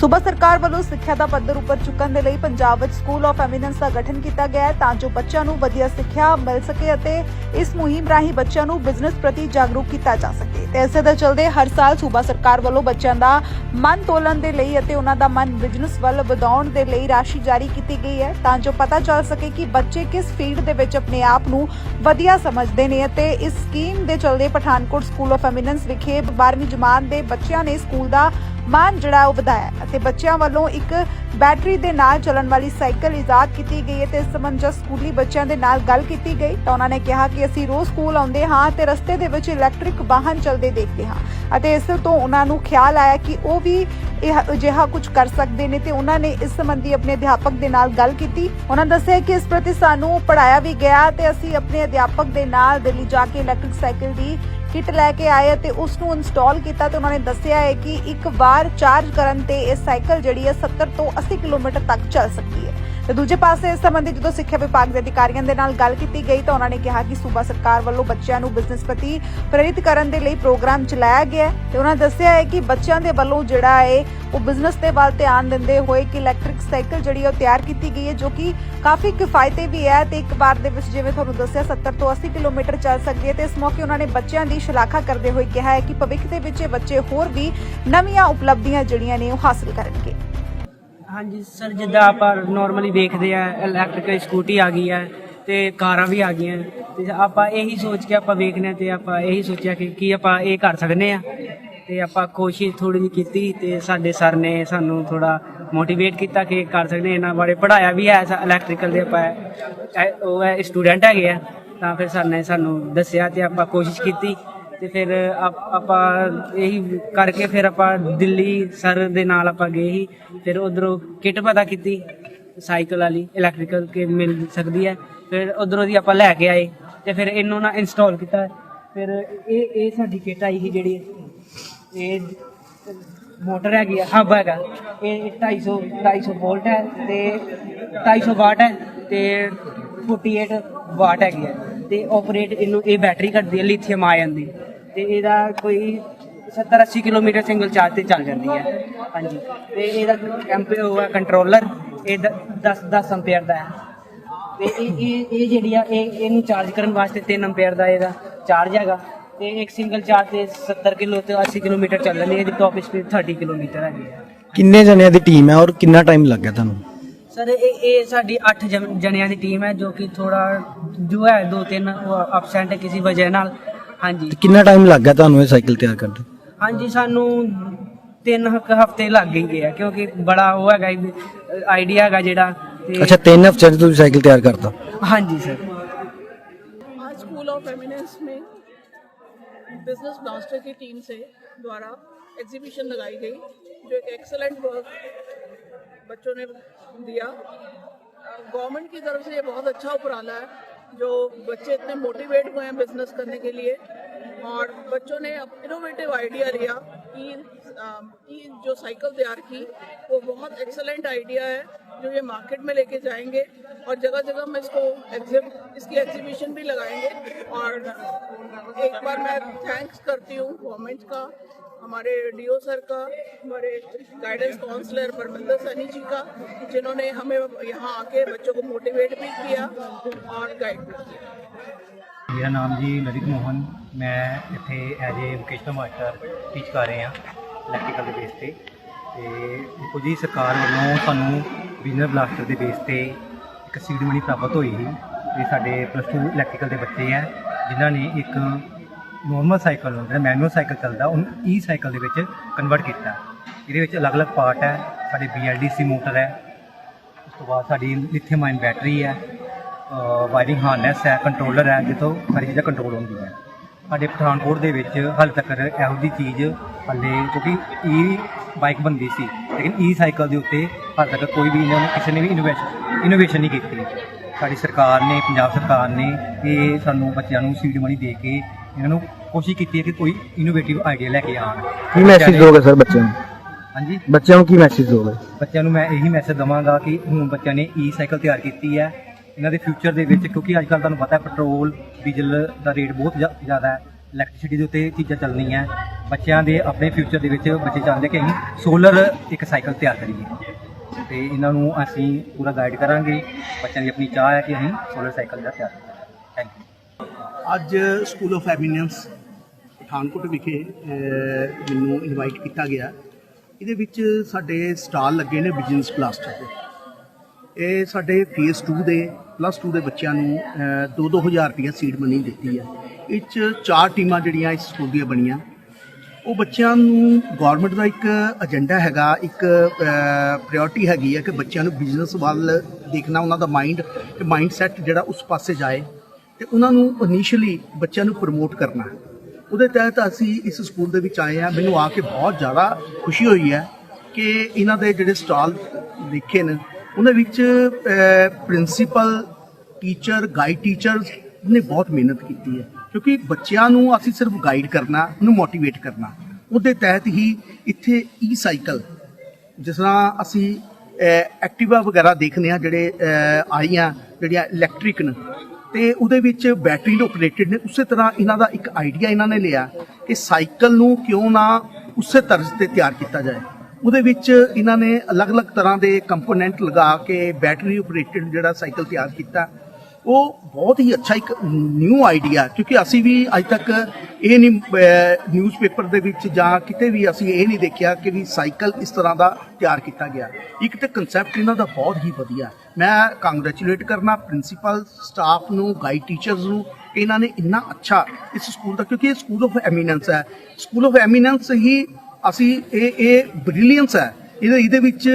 ਸੂਬਾ ਸਰਕਾਰ ਵੱਲੋਂ ਸਿੱਖਿਆ ਦਾ ਪੱਧਰ ਉੱਪਰ ਚੁੱਕਣ ਦੇ ਲਈ ਪੰਜਾਬ ਵਿੱਚ ਸਕੂਲ ਆਫ ਐਮੀਨੈਂਸ ਦਾ ਗਠਨ ਕੀਤਾ ਗਿਆ ਹੈ ਤਾਂ ਜੋ ਬੱਚਿਆਂ ਨੂੰ ਵਧੀਆ ਸਿੱਖਿਆ ਮਿਲ ਸਕੇ ਅਤੇ ਇਸ ਮੁਹਿੰਮ ਰਾਹੀਂ ਬੱਚਿਆਂ ਨੂੰ ਬਿਜ਼ਨਸ ਪ੍ਰਤੀ ਜਾਗਰੂਕ ਕੀਤਾ ਜਾ ਸਕੇ। ਤੇ ਇਸੇ ਦੇ ਚਲਦੇ ਹਰ ਸਾਲ ਸੂਬਾ ਸਰਕਾਰ ਵੱਲੋਂ ਬੱਚਿਆਂ ਦਾ ਮਨ ਤੋਲਣ ਦੇ ਲਈ ਅਤੇ ਉਹਨਾਂ ਦਾ ਮਨ ਬਿਜ਼ਨਸ ਵੱਲ ਵਧਾਉਣ ਦੇ ਲਈ ਰਾਸ਼ੀ ਜਾਰੀ ਕੀਤੀ ਗਈ ਹੈ ਤਾਂ ਜੋ ਪਤਾ ਚੱਲ ਸਕੇ ਕਿ ਬੱਚੇ ਕਿਸ ਫੀਲਡ ਦੇ ਵਿੱਚ ਆਪਣੇ ਆਪ ਨੂੰ ਵਧੀਆ ਸਮਝਦੇ ਨੇ ਅਤੇ ਇਸ ਸਕੀਮ ਦੇ ਚਲਦੇ ਪਠਾਨਕੋਟ ਸਕੂਲ ਆਫ ਐਮੀਨੈਂਸ ਵਿਖੇ 12ਵੀਂ ਜਮਾਤ ਦੇ ਬੱਚਿਆਂ ਨੇ ਸਕੂਲ ਦਾ ਮਾਨ ਜਿਹੜਾ ਉਹ ਵਧਾਇਆ ਅਤੇ ਬੱਚਿਆਂ ਵੱਲੋਂ ਇੱਕ ਬੈਟਰੀ ਦੇ ਨਾਲ ਚੱਲਣ ਵਾਲੀ ਸਾਈਕਲ ਇਜਾਦ ਕੀਤੀ ਗਈ ਹੈ ਤੇ ਇਸ ਸਕੂਲੀ ਬੱਚਿਆਂ ਦੇ ਨਾਲ ਗੱਲ ਕੀਤੀ ਗਈ ਤਾਂ ਉਹਨਾਂ ਨੇ ਕਿਹਾ ਕਿ ਅਸੀਂ ਰੋਜ਼ ਸਕੂਲ ਆਉਂਦੇ ਹਾਂ ਤੇ ਰਸਤੇ ਦੇ ਵਿੱਚ ਇਲੈਕਟ੍ਰਿਕ ਵਾਹਨ ਚੱਲਦੇ ਦੇਖਦੇ ਹਾਂ ਅਤੇ ਇਸ ਤੋਂ ਉਹਨਾਂ ਨੂੰ ਖਿਆਲ ਆਇਆ ਕਿ ਉਹ ਵੀ ਇਹ ਅਜਿਹਾ ਕੁਝ ਕਰ ਸਕਦੇ ਨੇ ਤੇ ਉਹਨਾਂ ਨੇ ਇਸ ਸੰਬੰਧੀ ਆਪਣੇ ਅਧਿਆਪਕ ਦੇ ਨਾਲ ਗੱਲ ਕੀਤੀ। ਉਹਨਾਂ ਦੱਸਿਆ ਕਿ ਇਸ ਪ੍ਰਤੀ ਸਾਨੂੰ ਪੜਾਇਆ ਵੀ ਗਿਆ ਤੇ ਅਸੀਂ ਆਪਣੇ ਅਧਿਆਪਕ ਦੇ ਨਾਲ ਦਿੱਲੀ ਜਾ ਕੇ ਇਲੈਕਟ੍ਰਿਕ ਸਾਈਕਲ ਦੀ ਕਿਟ ਲੈ ਕੇ ਆਏ ਅਤੇ ਉਸ ਨੂੰ ਇੰਸਟਾਲ ਕੀਤਾ ਤੇ ਉਹਨਾਂ ਨੇ ਦੱਸਿਆ ਹੈ ਕਿ ਇੱਕ ਵਾਰ ਚਾਰਜ ਕਰਨ ਤੇ ਇਹ ਸਾਈਕਲ ਜਿਹੜੀ ਹੈ 70 ਤੋਂ 80 ਕਿਲੋਮੀਟਰ ਤੱਕ ਚੱਲ ਸਕਦੀ ਹੈ। ਤੇ ਦੂਜੇ ਪਾਸੇ ਇਸ ਸੰਬੰਧੀ ਜਦੋਂ ਸਿੱਖਿਆ ਵਿਭਾਗ ਦੇ ਅਧਿਕਾਰੀਆਂ ਦੇ ਨਾਲ ਗੱਲ ਕੀਤੀ ਗਈ ਤਾਂ ਉਹਨਾਂ ਨੇ ਕਿਹਾ ਕਿ ਸੂਬਾ ਸਰਕਾਰ ਵੱਲੋਂ ਬੱਚਿਆਂ ਨੂੰ ਬਿਜ਼ਨਸ ਪ੍ਰਤੀ ਪ੍ਰੇਰਿਤ ਕਰਨ ਦੇ ਲਈ ਪ੍ਰੋਗਰਾਮ ਚਲਾਇਆ ਗਿਆ ਹੈ ਤੇ ਉਹਨਾਂ ਦੱਸਿਆ ਹੈ ਕਿ ਬੱਚਿਆਂ ਦੇ ਵੱਲੋਂ ਜਿਹੜਾ ਹੈ ਉਹ ਬਿਜ਼ਨਸ ਦੇ ਵੱਲ ਧਿਆਨ ਦਿੰਦੇ ਹੋਏ ਕਿ ਇਲੈਕਟ੍ਰਿਕ ਸਾਈਕਲ ਜਿਹੜੀ ਉਹ ਤਿਆਰ ਕੀਤੀ ਗਈ ਹੈ, ਜੋ ਕਿ ਕਾਫੀ ਕਿਫਾਇਤੀ ਵੀ ਹੈ ਤੇ ਇੱਕ ਵਾਰ ਦੇ ਵਿੱਚ ਜਿਵੇਂ ਤੁਹਾਨੂੰ ਦੱਸਿਆ 70 ਤੋਂ 80 ਕਿਲੋਮੀਟਰ ਚੱਲ ਸਕਦੀ ਹੈ ਤੇ ਇਸ ਮੌਕੇ ਉਹਨਾਂ ਨੇ ਬੱਚਿਆਂ ਦੀ ਸ਼ਲਾਘਾ ਕਰਦੇ ਹੋਏ ਕਿਹਾ ਹੈ ਕਿ ਭਵਿੱਖ ਦੇ ਵਿੱਚ ਇਹ ਬੱਚੇ ਹੋਰ ਵੀ ਨਵੀਆਂ ਉਪਲਬਧੀਆਂ ਜਿਹੜੀਆਂ ਨੇ ਉਹ ਹਾਸਲ ਕਰਨਗੇ। ਹਾਂਜੀ, ਸਰ, ਜਿੱਦਾਂ ਆਪਾਂ ਨਾਰਮਲੀ ਵੇਖਦੇ ਆ ਇਲੈਕਟ੍ਰਿਕਲ ਸਕੂਟੀ ਆ ਗਈ ਹੈ ਤੇ ਕਾਰਾਂ ਵੀ ਆ ਗਈਆਂ। ਤੇ ਆਪਾਂ ਇਹੀ ਸੋਚ ਕੇ ਆਪਾਂ ਵੇਖਨੇ ਤੇ ਆਪਾਂ ਇਹੀ ਸੋਚਿਆ ਕਿ ਕੀ ਆਪਾਂ ਇਹ ਕਰ ਸਕਨੇ ਆ ਤੇ ਆਪਾਂ ਕੋਸ਼ਿਸ਼ ਥੋੜੀ ਜਿਹੀ ਕੀਤੀ ਤੇ ਸਾਡੇ ਸਰ ਨੇ ਸਾਨੂੰ ਥੋੜਾ ਮੋਟੀਵੇਟ ਕੀਤਾ ਕਿ ਕਰ ਸਕਦੇ ਹਾਂ। ਇਹਨਾਂ ਬਾਰੇ ਪੜਾਇਆ ਵੀ ਹੈ ਇਲੈਕਟ੍ਰੀਕਲ ਦੇ ਆਪਾਂ ਉਹ ਹੈ ਸਟੂਡੈਂਟ ਹੈਗੇ ਆ। ਤਾਂ ਫਿਰ ਸਰ ਨੇ ਸਾਨੂੰ ਦੱਸਿਆ ਤੇ ਆਪਾਂ ਕੋਸ਼ਿਸ਼ ਕੀਤੀ ਤੇ ਫਿਰ ਆਪਾਂ ਇਹੀ ਕਰਕੇ ਫਿਰ ਆਪਾਂ ਦਿੱਲੀ ਸਰ ਦੇ ਨਾਲ ਆਪਾਂ ਗਏ ਸੀ। ਫਿਰ ਉਧਰੋਂ ਕਿਟ ਪਤਾ ਕੀਤੀ, ਸਾਈਕਲ ਵਾਲੀ ਇਲੈਕਟ੍ਰੀਕਲ ਕੇ ਮਿਲ ਸਕਦੀ ਹੈ। ਫਿਰ ਉਧਰੋਂ ਦੀ ਆਪਾਂ ਲੈ ਕੇ ਆਏ ਤੇ ਫਿਰ ਇਹਨੂੰ ਨਾ ਇੰਸਟਾਲ ਕੀਤਾ। ਫਿਰ ਇਹ ਇਹ ਸਾਡੀ ਕਿਟ ਆਈ ਸੀ ਜਿਹੜੀ ਇਹ ਮੋਟਰ ਹੈਗੀ ਆ, ਹੱਬ ਹੈਗਾ। ਇਹ 250 250 ਵੋਲਟ ਹੈ ਤੇ 250 ਵਾਟ ਹੈ ਤੇ 48 ਵਾਟ ਹੈਗੀ ਹੈ। ਤੇ ਆਪਰੇਟ ਇਹਨੂੰ, ਇਹ ਬੈਟਰੀ ਕਰਦੀ ਹੈ ਲਿਥੀਅਮ ਆਇਨ ਦੀ ਤੇ ਇਹਦਾ ਕੋਈ 70 80 ਕਿਲੋਮੀਟਰ ਸਿੰਗਲ ਚਾਰਜ ਤੇ ਚੱਲ ਜਾਂਦੀ ਹੈ। ਹਾਂਜੀ। ਤੇ ਇਹਦਾ ਉਹ ਹੈ ਕੰਟਰੋਲਰ ਇਹ 10 10 ਐਂਪੀਅਰ ਦਾ ਹੈ। ਤੇ ਇਹ ਇਹ ਇਹ ਜਿਹੜੀ ਆ ਇਹ ਇਹਨੂੰ ਚਾਰਜ ਕਰਨ ਵਾਸਤੇ 3 ਐਂਪੀਅਰ ਦਾ ਇਹਦਾ ਚਾਰਜ ਹੈਗਾ। ਤੇ ਇੱਕ ਸਿੰਗਲ ਚਾਰਜ ਤੇ 70 ਕਿਲੋ ਤੇ 80 ਕਿਲੋਮੀਟਰ ਚੱਲ ਜਾਂਦੀ ਹੈ ਇਹਦੀ ਟੌਪ ਸਪੀਡ 30 ਕਿਲੋਮੀਟਰ ਹੈਗੀ ਹੈ। ਕਿੰਨੇ ਜਣਿਆਂ ਦੀ ਟੀਮ ਹੈ ਔਰ ਕਿੰਨਾ ਟਾਈਮ ਲੱਗਿਆ ਤੁਹਾਨੂੰ? ਸਰ ਇਹ ਇਹ ਸਾਡੀ 8 ਜਣਿਆਂ ਦੀ ਟੀਮ ਹੈ ਜੋ ਕਿ ਥੋੜਾ ਜੋ ਹੈ ਦੋ ਤਿੰਨ ਅਬਸੈਂਟ ਹੈ ਕਿਸੇ ਵਜ੍ਹਾ ਨਾਲ। ਹਾਂਜੀ ਤੇ ਕਿੰਨਾ ਟਾਈਮ ਲੱਗਾ ਤੁਹਾਨੂੰ ਇਹ ਸਾਈਕਲ ਤਿਆਰ ਕਰਦੇ ਹਾਂਜੀ ਸਾਨੂੰ ਤਿੰਨ ਹਫਤੇ ਲੱਗ ਗਏ ਗਏ ਆ ਕਿਉਂਕਿ ਬੜਾ ਉਹ ਹੈਗਾ ਆਈਡੀਆ ਹੈਗਾ ਜਿਹੜਾ ਤੇ ਅੱਛਾ ਤਿੰਨ ਹਫ਼ਤੇ 'ਚ ਤੁਸੀਂ ਸਾਈਕਲ ਤਿਆਰ ਕਰਤਾ ਹਾਂਜੀ ਸਰ आज स्कूल ऑफ एमिनेंस में बिजनेस ब्लास्टर की टीम से द्वारा एग्जीबिशन लगाई गई जो एक एक्सलेंट वर्क बच्चों ने दिया गवर्नमेंट की तरफ से ये बहुत अच्छा उपराला है जो बच्चे इतने मोटिवेट हुए हैं बिज़नेस करने के लिए, और बच्चों ने अब इनोवेटिव आइडिया लिया कि ई जो साइकिल तैयार की, वो बहुत एक्सलेंट आइडिया है, जो ये मार्केट में लेके जाएँगे, और जगह जगह में इसको एग्जिब इसकी एग्जीबिशन भी लगाएँगे। और एक बार मैं थैंक्स करती हूँ गवर्नमेंट का हमारे डीओ सर का हमारे गाइडेंस काउंसलर परमिंदर सैनी जी का जिन्होंने हमें यहाँ आके बच्चों को मोटिवेट भी किया और गाइड भी किया ਮੇਰਾ ਨਾਮ ਜੀ ਲਲਿਤ ਮੋਹਨ ਮੈਂ ਇੱਥੇ as a vocational master teach ਕਰ ਰਿਹਾ ਇਲੈਕਟ੍ਰੀਕਲ ਦੇ ਬੇਸ ਤੇ ਤੇ ਦੇਖੋ ਜੀ ਸਰਕਾਰ ਵੱਲੋਂ ਸਾਨੂੰ ਬਿਜ਼ਨਸ ਬਲਾਸਟਰ ਦੇ ਬੇਸ ਤੇ ਇੱਕ ਸੀਡ ਮਨੀ ਪ੍ਰਾਪਤ ਹੋਈ ਸੀ ਤੇ ਸਾਡੇ ਪਲੱਸ 2 ਇਲੈਕਟ੍ਰੀਕਲ ਦੇ ਬੱਚੇ ਆ ਜਿਨ੍ਹਾਂ ਨੇ ਇੱਕ ਨੋਰਮਲ ਸਾਈਕਲ ਨੂੰ ਜਿਹੜਾ ਮੈਨੂਅਲ ਸਾਈਕਲ ਚੱਲਦਾ, ਉਹਨੂੰ e ਈ ਸਾਈਕਲ ਦੇ ਵਿੱਚ ਕਨਵਰਟ ਕੀਤਾ। ਇਹਦੇ ਵਿੱਚ ਅਲੱਗ-ਅਲੱਗ ਪਾਰਟ ਹੈ, ਸਾਡੇ BLDC ਮੋਟਰ ਹੈ, ਉਸ ਤੋਂ ਬਾਅਦ ਸਾਡੀ ਲਿਥੀਅਮ ਆਇਨ ਬੈਟਰੀ ਹੈ ਵਾਇਰਿੰਗ ਹਾਰਨੈਸ ਹੈ ਕੰਟਰੋਲਰ ਹੈ, ਜਿੱਥੋਂ ਸਾਰੀ ਚੀਜ਼ਾਂ ਕੰਟਰੋਲ ਹੁੰਦੀਆਂ। ਸਾਡੇ ਪਠਾਨਕੋਟ ਦੇ ਵਿੱਚ ਹਾਲੇ ਤੱਕ ਇਹੋ ਜਿਹੀ ਚੀਜ਼ ਹਾਲੇ, ਕਿਉਂਕਿ ਈ ਬਾਈਕ ਬੰਦੀ ਸੀ, ਲੇਕਿਨ e ਈ ਸਾਈਕਲ ਦੇ ਉੱਤੇ ਹਾਲੇ ਤੱਕ ਕੋਈ ਵੀ ਇਹਨਾਂ ਨੇ, ਕਿਸੇ ਨੇ ਵੀ ਇਨੋਵੇਸ਼ਨ ਇਨੋਵੇਸ਼ਨ ਨਹੀਂ ਕੀਤੀ। ਸਾਡੀ ਸਰਕਾਰ ਨੇ, ਪੰਜਾਬ ਸਰਕਾਰ ਨੇ ਇਹ ਸਾਨੂੰ ਬੱਚਿਆਂ ਨੂੰ ਸੀਡ ਮਨੀ ਦੇ ਕੇ ਇਹਨਾਂ ਨੂੰ ਕੋਸ਼ਿਸ਼ ਕੀਤੀ ਹੈ ਕਿ ਕੋਈ ਇਨੋਵੇਟਿਵ ਆਈਡੀਆ ਲੈ ਕੇ ਆਉਣ। ਕੀ ਮੈਸੇਜ ਦੋਗੇ ਸਰ ਬੱਚਿਆਂ ਨੂੰ? ਹਾਂਜੀ? ਬੱਚਿਆਂ ਨੂੰ ਕੀ ਮੈਸੇਜ ਦੋਗੇ ਬੱਚਿਆਂ ਨੂੰ ਮੈਂ ਇਹੀ ਮੈਸੇਜ ਦਵਾਂਗਾ ਕਿ ਹੁਣ ਬੱਚਿਆਂ ਨੇ ਈ ਸਾਈਕਲ ਤਿਆਰ ਕੀਤੀ ਹੈ। ਇਹਨਾਂ ਦੇ ਫਿਊਚਰ ਦੇ ਵਿੱਚ ਕਿਉਂਕਿ ਅੱਜ ਕੱਲ੍ਹ ਤੁਹਾਨੂੰ ਪਤਾ ਹੈ ਪੈਟਰੋਲ ਡੀਜ਼ਲ ਦਾ ਰੇਟ ਬਹੁਤ ਜ਼ਿਆ- ਜ਼ਿਆਦਾ ਹੈ। ਇਲੈਕਟ੍ਰਿਸਿਟੀ ਦੇ ਉੱਤੇ ਚੀਜ਼ਾਂ ਚੱਲਣੀਆਂ ਬੱਚਿਆਂ ਦੇ ਆਪਣੇ ਫਿਊਚਰ ਦੇ ਵਿੱਚ ਬੱਚੇ ਚਾਹੁੰਦੇ ਕਿ ਅਸੀਂ ਸੋਲਰ ਇੱਕ ਸਾਈਕਲ ਤਿਆਰ ਕਰੀਏ। ਤੇ ਇਹਨਾਂ ਨੂੰ ਅਸੀਂ ਪੂਰਾ ਗਾਈਡ ਕਰਾਂਗੇ। ਬੱਚਿਆਂ ਦੀ ਆਪਣੀ ਚਾਹ ਹੈ ਕਿ ਅਸੀਂ ਸੋਲਰ ਸਾਈਕਲ ਦਾ ਤਿਆਰ ਅੱਜ ਸਕੂਲ ਆਫ ਐਮੀਨੈਂਸ ਪਠਾਨਕੋਟ ਵਿਖੇ ਮੈਨੂੰ ਇਨਵਾਈਟ ਕੀਤਾ ਗਿਆ। ਇਹਦੇ ਵਿੱਚ ਸਾਡੇ ਸਟਾਲ ਲੱਗੇ ਨੇ ਬਿਜ਼ਨਸ ਕਲਾਸਟਰ ਦੇ। ਇਹ ਸਾਡੇ ਫੇਸ 2 ਦੇ ਪਲੱਸ 2 ਦੇ ਬੱਚਿਆਂ ਨੂੰ 2-2000 ਰੁਪਏ ਸੀਡ ਮਨੀ ਦਿੱਤੀ ਹੈ। ਇਹ 'ਚ ਚਾਰ ਟੀਮਾਂ ਜਿਹੜੀਆਂ ਇਸ ਸਕੂਲ ਦੀਆਂ ਬਣੀਆਂ। ਉਹ ਬੱਚਿਆਂ ਨੂੰ ਗਵਰਨਮੈਂਟ ਦਾ ਇੱਕ ਏਜੰਡਾ ਹੈਗਾ, ਇੱਕ ਪ੍ਰਾਇੋਰਟੀ ਹੈਗੀ ਹੈ ਕਿ ਬੱਚਿਆਂ ਨੂੰ ਬਿਜ਼ਨਸ ਵੱਲ ਦੇਖਣਾ, ਉਹਨਾਂ ਦਾ ਮਾਈਂਡ ਤੇ ਮਾਈਂਡ ਸੈਟ ਜਿਹੜਾ ਉਸ ਪਾਸੇ ਜਾਏ। ਤੇ ਉਹਨਾਂ ਨੂੰ ਇਨੀਸ਼ੀਅਲੀ ਬੱਚਿਆਂ ਨੂੰ ਪ੍ਰਮੋਟ ਕਰਨਾ ਉਹਦੇ ਤਹਿਤ ਅਸੀਂ ਇਸ ਸਕੂਲ ਦੇ ਵਿੱਚ ਆਏ ਆ ਮੈਨੂੰ ਆ ਕੇ ਬਹੁਤ ਜ਼ਿਆਦਾ ਖੁਸ਼ੀ ਹੋਈ ਹੈ ਕਿ ਇਹਨਾਂ ਦੇ ਜਿਹੜੇ ਸਟਾਲ ਦੇਖੇ ਨੇ, ਉਹਨਾਂ ਵਿੱਚ ਪ੍ਰਿੰਸੀਪਲ ਟੀਚਰ ਗਾਈਡ ਟੀਚਰਸ ਨੇ ਬਹੁਤ ਮਿਹਨਤ ਕੀਤੀ ਹੈ। ਕਿਉਂਕਿ ਬੱਚਿਆਂ ਨੂੰ ਅਸੀਂ ਸਿਰਫ ਗਾਈਡ ਕਰਨਾ, ਉਹਨੂੰ ਮੋਟੀਵੇਟ ਕਰਨਾ। ਉਹਦੇ ਤਹਿਤ ਹੀ ਇੱਥੇ ਈ ਸਾਈਕਲ ਜਿਸ ਤਰ੍ਹਾਂ ਅਸੀਂ ਐਕਟਿਵਾ ਵਗੈਰਾ ਦੇਖਦੇ ਆ ਜਿਹੜੇ ਆਈਆਂ, ਜਿਹੜੀਆਂ ਇਲੈਕਟ੍ਰਿਕ ਨੇ ਤੇ ਉਹਦੇ ਵਿੱਚ ਬੈਟਰੀ ਨਾਲ ਆਪਰੇਟਡ ਨੇ। ਉਸੇ ਤਰ੍ਹਾਂ ਇਹਨਾਂ ਦਾ ਇੱਕ ਆਈਡੀਆ ਇਹਨਾਂ ਨੇ ਲਿਆ ਕਿ ਸਾਈਕਲ ਨੂੰ ਕਿਉਂ ਨਾ ਉਸੇ ਤਰਜ਼ ਤੇ ਤਿਆਰ ਕੀਤਾ ਜਾਏ। ਉਹਦੇ ਵਿੱਚ ਇਹਨਾਂ ਨੇ ਅਲੱਗ-ਅਲੱਗ ਤਰ੍ਹਾਂ ਦੇ ਕੰਪੋਨੈਂਟ ਲਗਾ ਕੇ ਬੈਟਰੀ ਆਪਰੇਟਡ ਜਿਹੜਾ ਸਾਈਕਲ ਤਿਆਰ ਕੀਤਾ। ਉਹ ਬਹੁਤ ਹੀ ਅੱਛਾ ਇੱਕ ਨਿਊ ਆਈਡੀਆ ਕਿਉਂਕਿ ਅਸੀਂ ਵੀ ਅੱਜ ਤੱਕ ਇਹ ਨਹੀਂ ਨਿਊਜ਼ਪੇਪਰ ਦੇ ਵਿੱਚ ਜਾਂ ਕਿਤੇ ਵੀ ਅਸੀਂ ਇਹ ਨਹੀਂ ਦੇਖਿਆ ਕਿ ਵੀ ਸਾਈਕਲ ਇਸ ਤਰ੍ਹਾਂ ਦਾ ਤਿਆਰ ਕੀਤਾ ਗਿਆ। ਇੱਕ ਤੇ ਕਨਸੈਪਟ ਇਹਨਾਂ ਦਾ ਬਹੁਤ ਹੀ ਵਧੀਆ ਮੈਂ ਕੰਗ੍ਰੈਚੁਲੇਟ ਕਰਨਾ ਪ੍ਰਿੰਸੀਪਲ ਸਟਾਫ ਨੂੰ ਗਾਈਡ ਟੀਚਰਸ ਨੂੰ ਕਿ ਇਹਨਾਂ ਨੇ ਇੰਨਾ ਅੱਛਾ ਇਸ ਸਕੂਲ ਦਾ, ਕਿਉਂਕਿ ਇਹ ਸਕੂਲ ਆਫ ਐਮੀਨੈਂਸ ਹੈ। ਸਕੂਲ ਆਫ ਐਮੀਨੈਂਸ ਹੀ ਅਸੀਂ ਇਹ ਇਹ ਬ੍ਰਿਲੀਅੰਸ ਹੈ। ਇਹਦੇ ਇਹਦੇ ਵਿੱਚ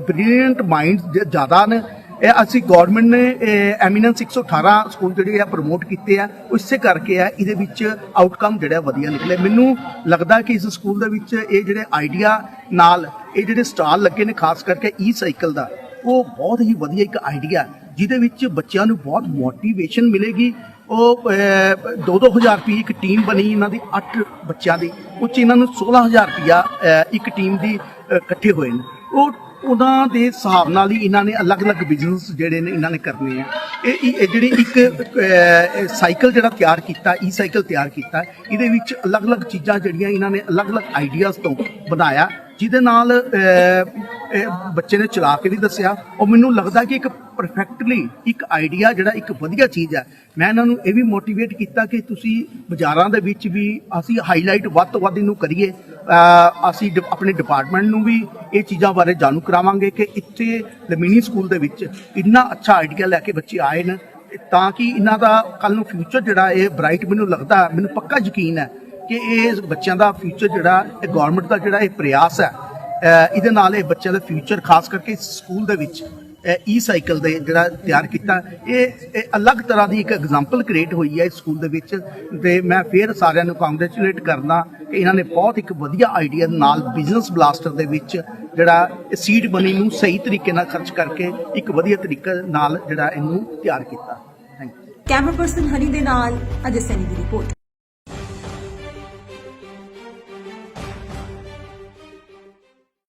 ਬ੍ਰਿਲੀਅੰਟ ਮਾਈਂਡ ਜ਼ਿਆਦਾ ਨੇ। ਇਹ ਅਸੀਂ ਗਵਰਨਮੈਂਟ ਨੇ ਐਮੀਨੈਂਸ 118 ਸਕੂਲ ਜਿਹੜੇ ਆ ਪ੍ਰਮੋਟ ਕੀਤੇ ਆ ਉਹ ਇਸੇ ਕਰਕੇ ਆ ਇਹਦੇ ਵਿੱਚ ਆਊਟਕਮ ਜਿਹੜਾ ਵਧੀਆ ਨਿਕਲੇ ਮੈਨੂੰ ਲੱਗਦਾ ਕਿ ਇਸ ਸਕੂਲ ਦੇ ਵਿੱਚ ਇਹ ਜਿਹੜੇ ਆਈਡੀਆ ਨਾਲ ਇਹ ਜਿਹੜੇ ਸਟਾਲ ਲੱਗੇ ਨੇ ਖਾਸ ਕਰਕੇ ਈ ਸਾਈਕਲ ਦਾ ਉਹ ਬਹੁਤ ਹੀ ਵਧੀਆ ਇੱਕ ਆਈਡੀਆ ਜਿਹਦੇ ਵਿੱਚ ਬੱਚਿਆਂ ਨੂੰ ਬਹੁਤ ਮੋਟੀਵੇਸ਼ਨ ਮਿਲੇਗੀ। ਉਹ 2-2000 ਰੁਪਏ ਇੱਕ ਟੀਮ ਬਣੀ ਇਹਨਾਂ ਦੀ 8 ਬੱਚਿਆਂ ਦੀ ਉਹ 'ਚ ਇਹਨਾਂ ਨੂੰ 16000 ਰੁਪਇਆ ਅਹ, ਇੱਕ ਟੀਮ ਦੀ ਇਕੱਠੇ ਹੋਏ ਨੇ। ਉਹ ਉਹਨਾਂ ਦੇ ਹਿਸਾਬ ਨਾਲ ਹੀ ਇਹਨਾਂ ਨੇ ਅਲੱਗ-ਅਲੱਗ ਬਿਜ਼ਨਸ ਜਿਹੜੇ ਨੇ ਇਹਨਾਂ ਨੇ ਕਰਨੇ ਆ। ਇਹ ਇਹ ਜਿਹੜੀ ਇੱਕ ਸਾਈਕਲ ਜਿਹੜਾ ਤਿਆਰ ਕੀਤਾ ਈ ਸਾਈਕਲ ਤਿਆਰ ਕੀਤਾ, ਇਹਦੇ ਵਿੱਚ ਅਲੱਗ-ਅਲੱਗ ਚੀਜ਼ਾਂ ਜਿਹੜੀਆਂ ਇਹਨਾਂ ਨੇ ਅਲੱਗ-ਅਲੱਗ ਆਈਡੀਆਜ਼ ਤੋਂ ਬਣਾਇਆ। ਜਿਹਦੇ ਨਾਲ ਬੱਚੇ ਨੇ ਚਲਾ ਕੇ ਵੀ ਦੱਸਿਆ। ਉਹ ਮੈਨੂੰ ਲੱਗਦਾ ਕਿ ਇੱਕ ਪਰਫੈਕਟਲੀ ਇੱਕ ਆਈਡੀਆ ਜਿਹੜਾ ਇੱਕ ਵਧੀਆ ਚੀਜ਼ ਹੈ। ਮੈਂ ਇਹਨਾਂ ਨੂੰ ਇਹ ਵੀ ਮੋਟੀਵੇਟ ਕੀਤਾ ਕਿ ਤੁਸੀਂ ਬਾਜ਼ਾਰਾਂ ਦੇ ਵਿੱਚ ਵੀ ਅਸੀਂ ਹਾਈਲਾਈਟ ਵੱਧ ਤੋਂ ਵੱਧ ਇਹਨੂੰ ਕਰੀਏ। ਅਸੀਂ ਡਿ- ਆਪਣੇ ਡਿਪਾਰਟਮੈਂਟ ਨੂੰ ਵੀ ਇਹ ਚੀਜ਼ਾਂ ਬਾਰੇ ਜਾਣੂ ਕਰਾਵਾਂਗੇ ਕਿ ਇੱਥੇ ਲਮੀਨੀ ਸਕੂਲ ਦੇ ਵਿੱਚ ਇੰਨਾ ਅੱਛਾ ਆਈਡੀਆ ਲੈ ਕੇ ਬੱਚੇ ਆਏ ਨੇ। ਤਾਂ ਕਿ ਇਹਨਾਂ ਦਾ ਕੱਲ ਨੂੰ ਫਿਊਚਰ ਜਿਹੜਾ ਇਹ ਬ੍ਰਾਈਟ ਮੈਨੂੰ ਲੱਗਦਾ ਮੈਨੂੰ ਪੱਕਾ ਯਕੀਨ ਹੈ ਕਿ ਇਹ ਬੱਚਿਆਂ ਦਾ ਫਿਊਚਰ ਜਿਹੜਾ, ਇਹ ਗਵਰਨਮੈਂਟ ਦਾ ਜਿਹੜਾ ਇਹ ਪ੍ਰਯਾਸ ਹੈ ਇਹਦੇ ਨਾਲ ਇਹ ਬੱਚਿਆਂ ਦਾ ਫਿਊਚਰ ਖਾਸ ਕਰਕੇ ਸਕੂਲ ਦੇ ਵਿੱਚ ਈ ਸਾਈਕਲ ਦੇ ਜਿਹੜਾ ਤਿਆਰ ਕੀਤਾ। ਇਹ ਅਲੱਗ ਤਰ੍ਹਾਂ ਦੀ ਇੱਕ ਐਗਜ਼ਾਮਪਲ ਕ੍ਰੀਏਟ ਹੋਈ ਹੈ ਇਸ ਸਕੂਲ ਦੇ ਵਿੱਚ ਤੇ ਮੈਂ ਫੇਰ ਸਾਰਿਆਂ ਨੂੰ ਕੰਗ੍ਰੈਚੁਲੇਟ ਕਰਦਾ ਕਿ ਇਹਨਾਂ ਨੇ ਬਹੁਤ ਇੱਕ ਵਧੀਆ ਆਈਡੀਆ ਨਾਲ ਬਿਜ਼ਨਸ ਬਲਾਸਟਰ ਦੇ ਵਿੱਚ ਜਿਹੜਾ ਸੀਡ ਬਣੀ ਨੂੰ ਸਹੀ ਤਰੀਕੇ ਨਾਲ ਖਰਚ ਕਰਕੇ ਇੱਕ ਵਧੀਆ ਤਰੀਕੇ ਨਾਲ ਜਿਹੜਾ ਇਹਨੂੰ ਤਿਆਰ ਕੀਤਾ। Thank you camera person Honey ਦੇ ਨਾਲ ਅਜੇ ਸੈਨੀ ਦੀ ਰਿਪੋਰਟ